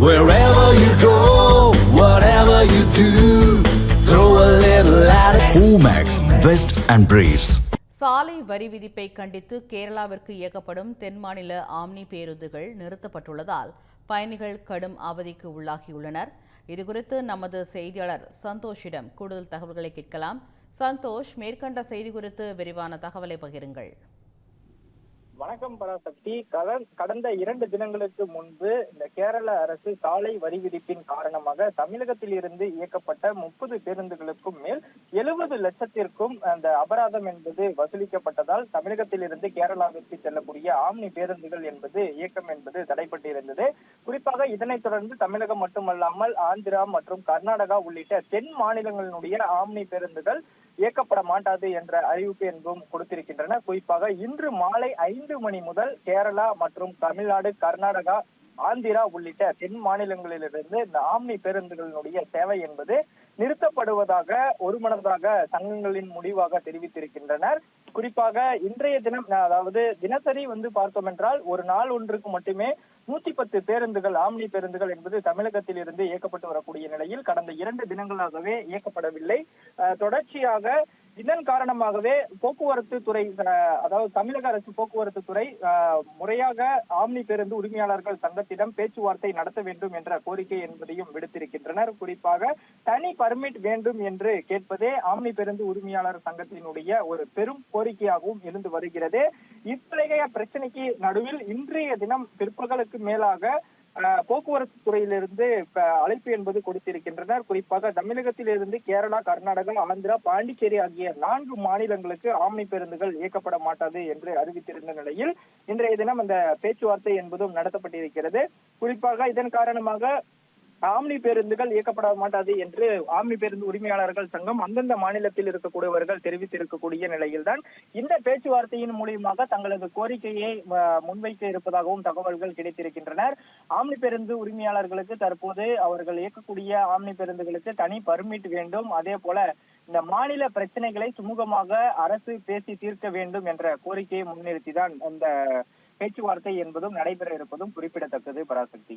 Wherever you go, whatever you do, throw a little at it. Omax, Vest and Briefs. சாலை வரி விதிப்பை கண்டித்து கேரளாவிற்கு இயக்கப்படும் தென் மாநில ஆம்னி பேருந்துகள் நிறுத்தப்பட்டுள்ளதால் பயணிகள் கடும் அவதிக்கு உள்ளாகியுள்ளனர் இதுகுறித்து நமது செய்தியாளர் சந்தோஷிடம் கூடுதல் தகவல்களை கேட்கலாம் சந்தோஷ் மேற்கண்ட செய்தி குறித்து விரிவான தகவலை பகிருங்கள் வணக்கம் பராசக்தி. கடந்த இரண்டு தினங்களுக்கு முன்பு இந்த கேரள அரசு சாலை வரி விதிப்பின் காரணமாக தமிழகத்தில் இருந்து இயக்கப்பட்ட முப்பது பேருந்துகளுக்கும் மேல் எழுபது லட்சத்திற்கும் அந்த அபராதம் என்பது வசூலிக்கப்பட்டதால் தமிழகத்தில் இருந்து கேரளாவிற்கு செல்லக்கூடிய ஆம்னி பேருந்துகள் என்பது இயக்கம் என்பது தடைப்பட்டிருந்தது. குறிப்பாக இதனைத் தொடர்ந்து தமிழகம் மட்டுமல்லாமல் ஆந்திரா மற்றும் கர்நாடகா உள்ளிட்ட தென் மாநிலங்களினுடைய ஆம்னி பேருந்துகள் இயக்கப்பட மாட்டாது என்ற அறிவிப்பு என்பதும் கொடுத்திருக்கின்றன. குறிப்பாக இன்று மாலை ஐந்து மணி முதல் கேரளா மற்றும் தமிழ்நாடு கர்நாடகா ஆந்திரா உள்ளிட்ட தென் மாநிலங்களிலிருந்து இந்த ஆம்னி பேருந்துகளினுடைய சேவை என்பது நிறுத்தப்படுவதாக ஒருமனதாக சங்கங்களின் முடிவாக தெரிவித்திருக்கின்றனர். குறிப்பாக இன்றைய தினம் அதாவது தினசரி வந்து பார்த்தோம் என்றால் ஒரு நாள் ஒன்றுக்கு மட்டுமே நூத்தி பத்து பேருந்துகள் ஆம்னி பேருந்துகள் என்பது தமிழகத்தில் இருந்து இயக்கப்பட்டு வரக்கூடிய நிலையில் கடந்த இரண்டு தினங்களாகவே இயக்கப்படவில்லை. அஹ், தொடர்ச்சியாக இதன் காரணமாகவே போக்குவரத்து துறை அதாவது தமிழக அரசு போக்குவரத்து துறை முறையாக ஆம்னி பேருந்து உரிமையாளர்கள் சங்கத்திடம் பேச்சுவார்த்தை நடத்த வேண்டும் என்ற கோரிக்கை என்பதையும் விடுத்திருக்கின்றனர். குறிப்பாக தனி பர்மிட் வேண்டும் என்று கேட்பதே ஆம்னி பேருந்து உரிமையாளர் சங்கத்தினுடைய ஒரு பெரும் கோரிக்கையாகவும் இருந்து வருகிறது. இத்தகைய பிரச்சனைக்கு நடுவில் இன்றைய தினம் பிற்பகலுக்கு மேலாக போக்குவரத்து துறையிலிருந்து அழைப்பு என்பது கொடுத்திருக்கின்றனர். குறிப்பாக தமிழகத்திலிருந்து கேரளா கர்நாடகம் ஆந்திரா பாண்டிச்சேரி ஆகிய நான்கு மாநிலங்களுக்கு ஆம்னி பேருந்துகள் இயக்கப்பட மாட்டாது என்று அறிவித்திருந்த நிலையில் இன்றைய தினம் அந்த பேச்சுவார்த்தை என்பதும் நடத்தப்பட்டிருக்கிறது. குறிப்பாக இதன் காரணமாக ஆம்னி பேருந்துகள் இயக்கப்பட மாட்டாது என்று ஆம்னி பேருந்து உரிமையாளர்கள் சங்கம் அந்தந்த மாநிலத்தில் இருக்கக்கூடியவர்கள் தெரிவித்திருக்கக்கூடிய நிலையில்தான் இந்த பேச்சுவார்த்தையின் மூலியமாக தங்களது கோரிக்கையை முன்வைக்க இருப்பதாகவும் தகவல்கள் கிடைத்திருக்கின்றனர். ஆம்னி பேருந்து உரிமையாளர்களுக்கு தற்போது அவர்கள் இயக்கக்கூடிய ஆம்னி பேருந்துகளுக்கு தனி பர்மிட் வேண்டும். அதே போல இந்த மாநில பிரச்சனைகளை சுமூகமாக அரசு பேசி தீர்க்க வேண்டும் என்ற கோரிக்கையை முன்னிறுத்திதான் இந்த பேச்சுவார்த்தை என்பதும் நடைபெற இருப்பதும் குறிப்பிடத்தக்கது பராசக்தி.